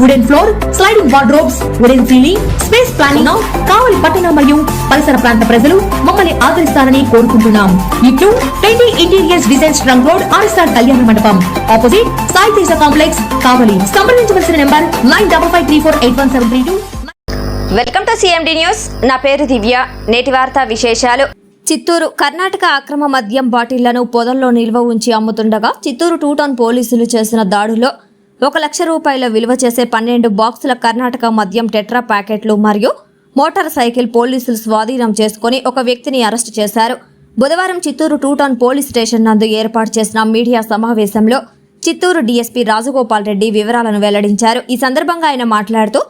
wooden floor sliding wardrobes wooden ceiling space planning Kavali పట్టణ మరియు పరిసర ప్రాంత ప్రజలు మమ్మల్ని ఆదరిస్తారని కోరుకుంటున్నాం. ఇట్లు twenty interiors design trunk road RSR Kalyana Mandapam. Opposite Sai Teja complex Kavali. సంప్రదించవలసిన number nine double five three four eight one seven three two. Welcome to CMD news నా పేరు దివ్య. నేటి వార్తా విశేషాలు. చిత్తూరు కర్ణాటక అక్రమ మద్యం బాటిళ్ళను పొదల్లో నిల్వ ఉంచి అమ్ముతుండగా చిత్తూరు టూ టౌన్ పోలీసులు చేసిన దాడిలో ఒక లక్ష రూపాయల విలువ చేసే పన్నెండు బాక్సుల కర్ణాటక మద్యం టెట్రా ప్యాకెట్లు మరియు మోటార్ సైకిల్ పోలీసులు స్వాధీనం చేసుకుని ఒక వ్యక్తిని అరెస్టు చేశారు. బుధవారం Chittoor two town police station నందు ఏర్పాటు చేసిన మీడియా సమావేశంలో చిత్తూరు డీఎస్పీ రాజగోపాల్ రెడ్డి వివరాలను వెల్లడించారు. ఈ సందర్భంగా ఆయన మాట్లాడుతూ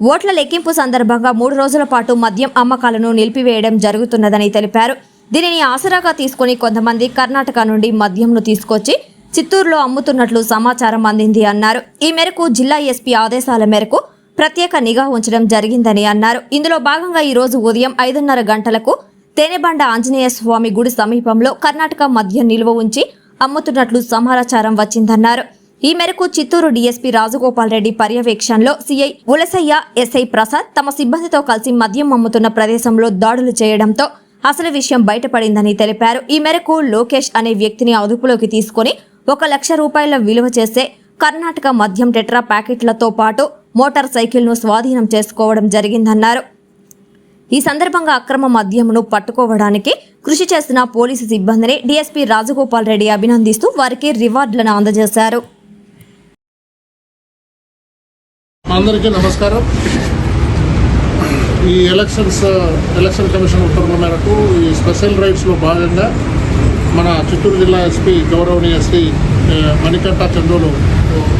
ఓట్ల లెక్కింపు సందర్భంగా మూడు రోజుల పాటు మద్యం అమ్మకాలను నిలిపివేయడం జరుగుతున్నదని తెలిపారు. దీనిని ఆసరాగా తీసుకుని కొంతమంది కర్ణాటక నుండి మద్యంను తీసుకొచ్చి చిత్తూరులో అమ్ముతున్నట్లు సమాచారం అందింది అన్నారు. ఈ మేరకు జిల్లా ఎస్పీ ఆదేశాల మేరకు ప్రత్యేక నిఘా ఉంచడం జరిగిందని అన్నారు. ఇందులో భాగంగా ఈరోజు ఉదయం ఐదున్నర గంటలకు తేనెబండ ఆంజనేయ స్వామి గుడి సమీపంలో కర్ణాటక మద్యం నిల్వ ఉంచి అమ్ముతున్నట్లు సమాచారం వచ్చిందన్నారు. ఈ మేరకు చిత్తూరు డీఎస్పీ రాజగోపాల్ రెడ్డి పర్యవేక్షణలో సీఐ ఉలసయ్య ఎస్ఐ ప్రసాద్ తమ సిబ్బందితో కలిసి మద్యం అమ్ముతున్న ప్రదేశంలో దాడులు చేయడంతో అసలు విషయం బయటపడిందని తెలిపారు. ఈ మేరకు లోకేష్ అనే వ్యక్తిని అదుపులోకి తీసుకుని ఒక లక్ష రూపాయల విలువ చేసే కర్ణాటక మద్యం టెట్రా ప్యాకెట్లతో పాటు మోటార్ సైకిల్ను స్వాధీనం చేసుకోవడం జరిగిందన్నారు. ఈ సందర్భంగా అక్రమ మద్యమును పట్టుకోవడానికి కృషి చేసిన పోలీసు సిబ్బందిని డీఎస్పీ రాజగోపాల్ రెడ్డి అభినందిస్తూ వారికి రివార్డులను అందజేశారు. అందరికీ నమస్కారం. ఈ ఎలక్షన్స్ ఎలక్షన్ కమిషన్ ఉత్తర్వుల మేరకు ఈ స్పెషల్ రైడ్స్లో భాగంగా మన చిత్తూరు జిల్లా ఎస్పీ గౌరవనీయ శ్రీ మణికంఠ చంద్రులు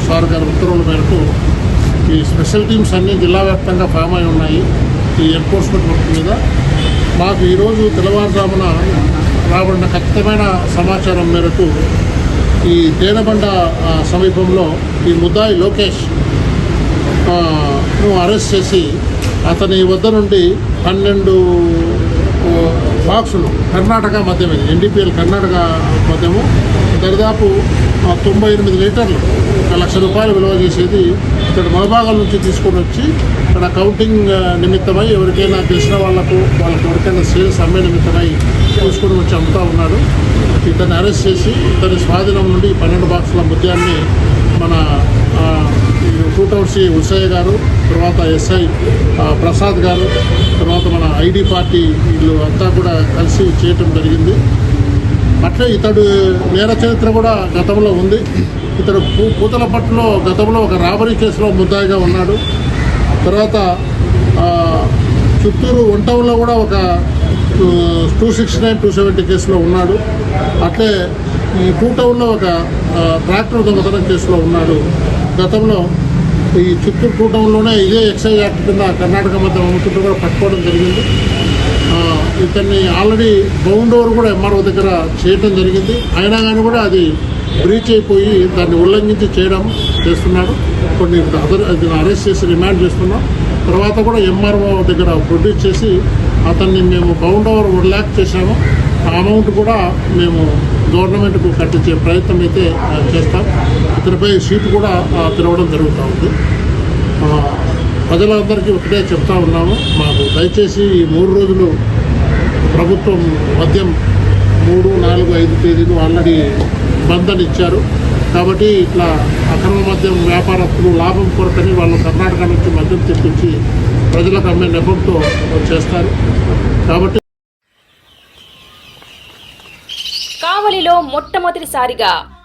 సార్ గారి ఉత్తర్వుల మేరకు ఈ స్పెషల్ టీమ్స్ అన్నీ జిల్లా వ్యాప్తంగా ఫామ్ అయి ఉన్నాయి ఈ ఎన్ఫోర్స్మెంట్ వర్క్ మీద. మాకు ఈరోజు తెల్లవారుజామున రాబడిన ఖచ్చితమైన సమాచారం మేరకు ఈ తేనబండ సమీపంలో ఈ ముద్దాయి లోకేష్ను అరెస్ట్ చేసి అతని వద్ద నుండి పన్నెండు బాక్సులు కర్ణాటక మద్యమే ఎన్డీపీఎల్ కర్ణాటక మద్యము దరిదాపు తొంభై ఎనిమిది లీటర్లు ఒక లక్ష రూపాయలు విలువ చేసేది ఇక్కడ మలబాగం నుంచి తీసుకొని వచ్చి ఇక్కడ కౌంటింగ్ నిమిత్తమై ఎవరికైనా తెలిసిన వాళ్ళకు వాళ్ళకి ఎవరికైనా సేల్స్ అమ్మే నిమిత్తమై తీసుకొని వచ్చి అమ్ముతా ఉన్నాడు. ఇతన్ని అరెస్ట్ చేసి ఇతని స్వాధీనం నుండి పన్నెండు బాక్సుల ముద్యాన్ని మన టూ టౌన్ సి ఉసయ్య గారు తర్వాత ఎస్ఐ ప్రసాద్ గారు తర్వాత మన ఐడి పార్టీ వీళ్ళు అంతా కూడా కలిసి చేయటం జరిగింది. అట్లే ఇతడు నేర చరిత్ర కూడా గతంలో ఉంది. ఇతడు పూ పూతలపట్టులో గతంలో ఒక రాబరీ కేసులో ముద్దాయిగా ఉన్నాడు. తర్వాత చిత్తూరు వన్ టౌన్లో కూడా ఒక two sixty nine two seventy కేసులో ఉన్నాడు. అట్లే ఈ టూ టౌన్లో ఒక ట్రాక్టర్ దొంగతనం కేసులో ఉన్నాడు. గతంలో ఈ చిత్తూరు టూ టౌన్లోనే ఇదే ఎక్సైజ్ యాక్ట్ కింద కర్ణాటక మధ్య అమ్ముతుంటే కూడా పట్టుకోవడం జరిగింది. ఇతన్ని ఆల్రెడీ బౌండ్ ఓవర్ కూడా ఎంఆర్ఓ దగ్గర చేయటం జరిగింది. అయినా కానీ కూడా అది బ్రీచ్ అయిపోయి దాన్ని ఉల్లంఘించి చేయడం చేస్తున్నాడు. కొన్ని అదర్ అరెస్ట్ చేసి రిమాండ్ చేస్తున్నాం. తర్వాత కూడా ఎంఆర్ఓ దగ్గర ప్రొడ్యూస్ చేసి అతన్ని మేము బౌండ్ ఓవర్ వన్ ల్యాక్ చేశాము. ఆ అమౌంట్ కూడా మేము గవర్నమెంట్కు కట్టించే ప్రయత్నం అయితే చేస్తాం. అతనిపై సీటు కూడా తిరగడం జరుగుతూ ఉంది. ప్రజలందరికీ ఒకటే చెప్తా ఉన్నాము మాకు దయచేసి ఈ మూడు రోజులు ప్రభుత్వం మద్యం మూడు నాలుగు ఐదు తేదీలు ఆల్రెడీ బంధన్ ఇచ్చారు కాబట్టి ఇట్లా అక్రమ మద్యం వ్యాపారస్తులు లాభం కొరకని వాళ్ళు కర్ణాటక నుంచి మద్యం తెప్పించి ప్రజలకు అమ్మే నెపంతో చేస్తారు. కాబట్టి కావలిలో మొట్టమొదటిసారిగా